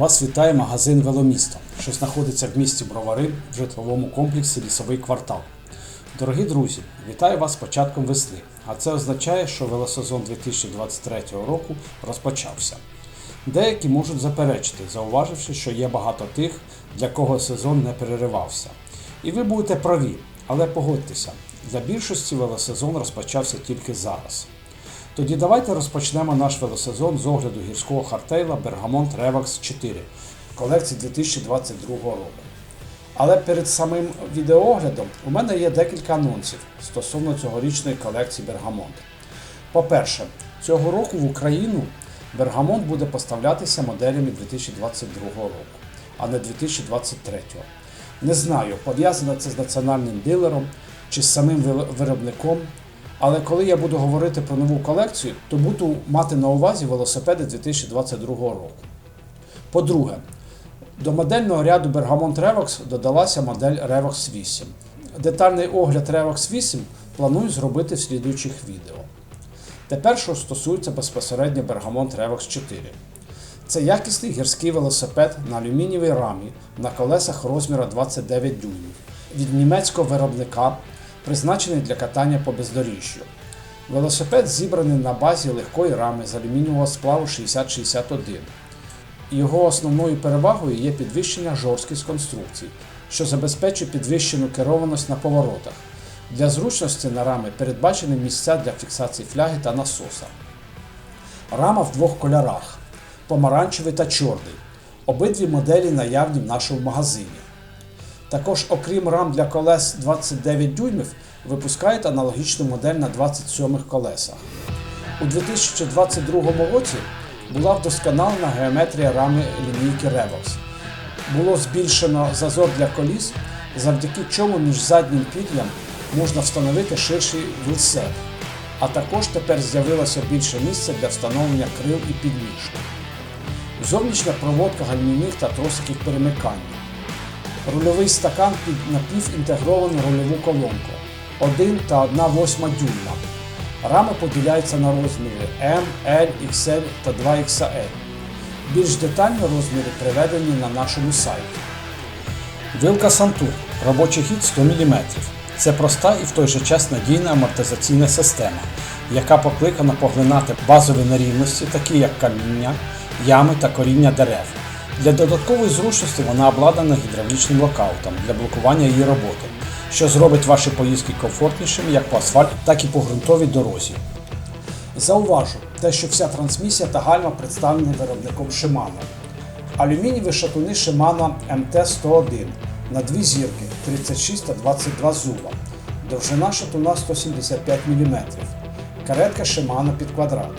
Вас вітає магазин Веломісто, що знаходиться в місті Бровари в житловому комплексі Лісовий квартал. Дорогі друзі, вітаю вас початком весни, а це означає, що велосезон 2023 року розпочався. Деякі можуть заперечити, зауваживши, що є багато тих, для кого сезон не переривався. І ви будете праві, але погодьтеся, для більшості велосезон розпочався тільки зараз. Тоді давайте розпочнемо наш велосезон з огляду гірського хартейла Bergamont Revax 4 колекції 2022 року. Але перед самим відеооглядом у мене є декілька анонсів стосовно цьогорічної колекції Bergamont. По-перше, цього року в Україну Bergamont буде поставлятися моделями 2022 року, а не 2023. Не знаю, пов'язано це з національним дилером чи з самим виробником. Але коли я буду говорити про нову колекцію, то буду мати на увазі велосипеди 2022 року. По-друге, до модельного ряду Bergamont Revox додалася модель Revox 8. Детальний огляд Revox 8 планую зробити в слідуючих відео. Тепер, що стосується безпосередньо Bergamont Revox 4. Це якісний гірський велосипед на алюмінієвій рамі на колесах розміру 29 дюймів від німецького виробника, призначений для катання по бездоріжжю. Велосипед зібраний на базі легкої рами з алюмінієвого сплаву 6061. Його основною перевагою є підвищення жорсткість конструкцій, що забезпечує підвищену керованість на поворотах. Для зручності на рами передбачені місця для фіксації фляги та насоса. Рама в двох кольорах помаранчевий та чорний. Обидві моделі наявні в нашому магазині. Також, окрім рам для колес 29 дюймів, випускають аналогічну модель на 27 колесах. У 2022 році була вдосконалена геометрія рами лінійки Revox. Було збільшено зазор для коліс, завдяки чому між заднім пітлям можна встановити ширший вілсет. А також тепер з'явилося більше місця для встановлення крил і підніжки. Зовнішня проводка гальмівних та тросиків перемикання. Рульовий стакан під напівінтегровану рульову колонку 1 та 1 восьма дюйма. Рами поділяються на розміри M, L, XL та 2XL. Більш детально розміри приведені на нашому сайті. Вилка Сантур. Робочий хід 100 мм. Це проста і в той же час надійна амортизаційна система, яка покликана поглинати базові нерівності, такі як каміння, ями та коріння дерев. Для додаткової зручності вона обладнана гідравлічним локаутом для блокування її роботи, що зробить ваші поїздки комфортнішими як по асфальту, так і по ґрунтовій дорозі. Зауважу те, що вся трансмісія та гальма представлені виробником Shimano. Алюмінієві шатуни Shimano MT-101 на дві зірки 36 та 22 зуба. Довжина шатуна 175 мм. Каретка Shimano під квадрат.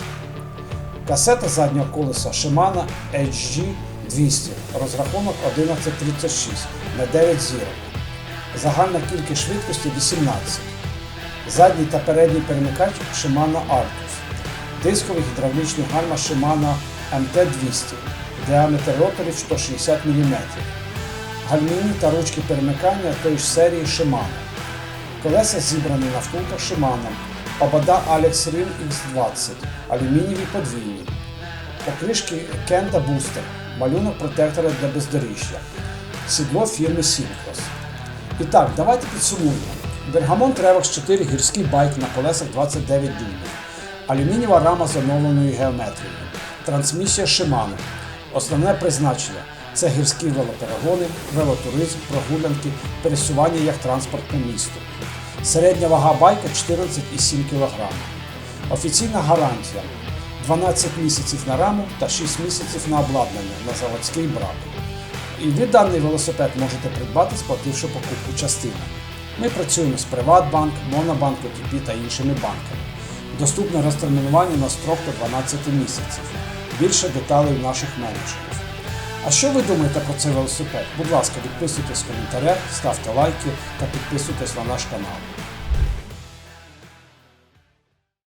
Касета заднього колеса Shimano HG 200, розрахунок 1136 на 9 зірок. Загальна кількість швидкості 18. Задній та передній перемикач Shimano Arctus. Дисковий гідравлічний гальма Shimano MT200. Діаметр роторів 160 мм. Гальмівні та ручки перемикання тої ж серії Shimano. Колеса зібрані на втулках Shimano. Обода Alex Rim X20. Алюмінієві подвійні. Покришки Kenda Booster. Малюнок протектора для бездоріжжя. Сідло фірми Synchros. І так, давайте підсумуємо. Bergamont Revox 4 гірський байк на колесах 29 дюймів. Алюмінієва рама з оновленою геометрією. Трансмісія Shimano. Основне призначення це гірські велоперегони, велотуризм, прогулянки, пересування як транспорт по місту. Середня вага байка 14,7 кг. Офіційна гарантія 12 місяців на раму та 6 місяців на обладнання на заводський брак. І ви даний велосипед можете придбати, сплативши покупку частини. Ми працюємо з Приватбанк, Монобанк, ОТП та іншими банками. Доступне розтермінування на строк до 12 місяців. Більше деталей у наших менеджерів. А що ви думаєте про цей велосипед? Будь ласка, підписуйтесь в коментарях, ставте лайки та підписуйтесь на наш канал.